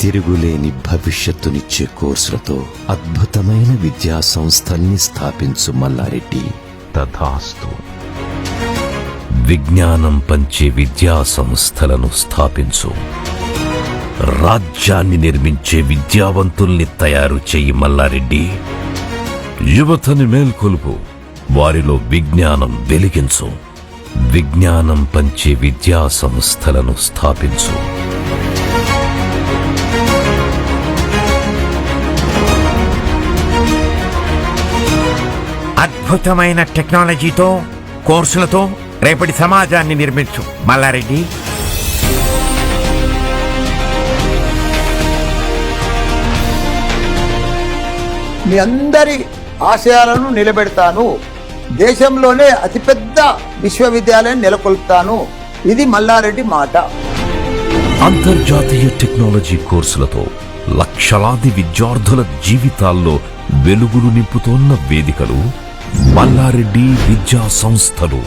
తిరుగులేని భవిష్యత్తునిచ్చే కోర్సులతో అద్భుతమైన విద్యా సంస్థల్ని స్థాపించు మల్లారెడ్డి. తథాస్తు. విజ్ఞానం పంచే విద్యా సంస్థలను స్థాపించు. రాజ్యాన్ని నిర్మించే విద్యావంతుల్ని తయారు చేయి మల్లారెడ్డి. యువతని మేల్కొలుపు వారిలో విజ్ఞానం వెలిగించు. విజ్ఞానం పంచే విద్యా సంస్థలను స్థాపించు. అద్భుతమైన టెక్నాలజీతో కోర్సులతో రేపటి సమాజాన్ని నిర్మించు. మల్లారెడ్డి. మీ అందరి ఆశయాలను నిలబెడతాను. దేశంలోనే అతిపెద్ద విశ్వవిద్యాలయం నెలకొల్పుతాను. ఇది మల్లారెడ్డి మాట. అంతర్జాతీయ టెక్నాలజీ కోర్సులతో లక్షలాది విద్యార్థుల జీవితాల్లో వెలుగులు నింపుతోన్న వేదికలు మల్లారెడ్డి విద్యా సంస్థలు.